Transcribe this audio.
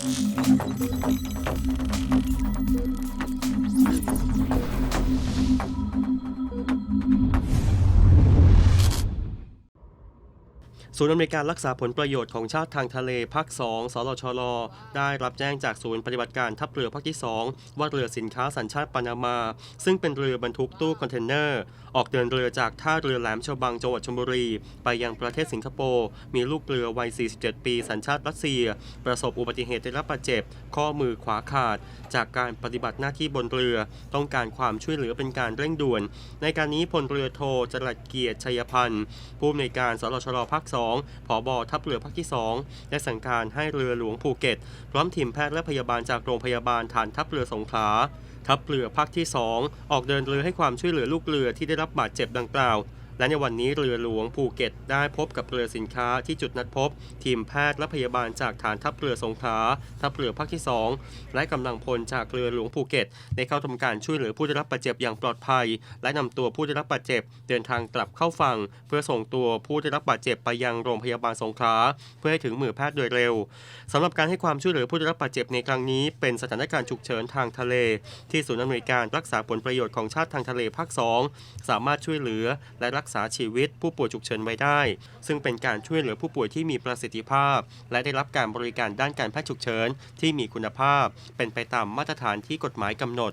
Thank you. ศูนย์อำนวยการรักษาผลประโยชน์ของชาติทางทะเลภาค 2สลชลได้รับแจ้งจากศูนย์ปฏิบัติการทัพเรือภาคที่ 2 ว่าเรือสินค้าสัญชาติปานามา ซึ่งเป็นเรือบรรทุกตู้คอนเทนเนอร์ ออกเดินเรือจากท่าเรือแหลมฉบังจังหวัดชลบุรี ไปยังประเทศสิงคโปร์ มีลูกเรือวัย 47 ปีสัญชาติรัสเซีย ประสบอุบัติเหตุได้รับบาดเจ็บ ข้อมือขวาขาด จากการปฏิบัติหน้าที่บนเรือ ต้องการความช่วยเหลือเป็นการเร่งด่วน ในการนี้พลเรือโทจรัสเกียรติชัยพันธ์ผู้อำนวยการสลชลภาค 2ผอบทัพเรือภาคที่ 2 ได้สั่งการให้เรือหลวงภูเก็ต พร้อมทีมแพทย์และพยาบาลจากโรงพยาบาลฐานทัพเรือสงขลาทัพเรือภาคที่ 2 ออกเดินเรือให้ความช่วยเหลือลูกเรือที่ได้รับบาดเจ็บดังกล่าว และในวันนี้เรือหลวงภูเก็ตได้พบกับเรือสินค้าที่จุดนัดพบ ทีมแพทย์และพยาบาลจากฐานทัพเรือสงขลาทัพเรือภาคที่ 2 และกำลังพลจากเรือหลวงภูเก็ตได้เข้าทำการช่วยเหลือผู้ได้รับบาดเจ็บอย่างปลอดภัย และนำตัวผู้ได้รับบาดเจ็บ เดินทางกลับเข้าฝั่งเพื่อส่งตัวผู้ได้รับบาดเจ็บไปยังโรงพยาบาลสงขลาเพื่อให้ถึงมือแพทย์โดยเร็วสำหรับการให้ความช่วยเหลือผู้ได้รับบาดเจ็บในครั้งนี้ เป็นสถานการณ์ฉุกเฉินทางทะเล ที่ศูนย์อำนวยการรักษาผลประโยชน์ของชาติทางทะเลภาค 2 สามารถช่วยเหลือและรักษาชีวิตผู้ป่วยฉุกเฉินไว้ได้ ซึ่งเป็นการช่วยเหลือผู้ป่วยที่มีประสิทธิภาพ และได้รับการบริการด้านการแพทย์ฉุกเฉินที่มีคุณภาพ เป็นไปตามมาตรฐานที่กฎหมายกำหนด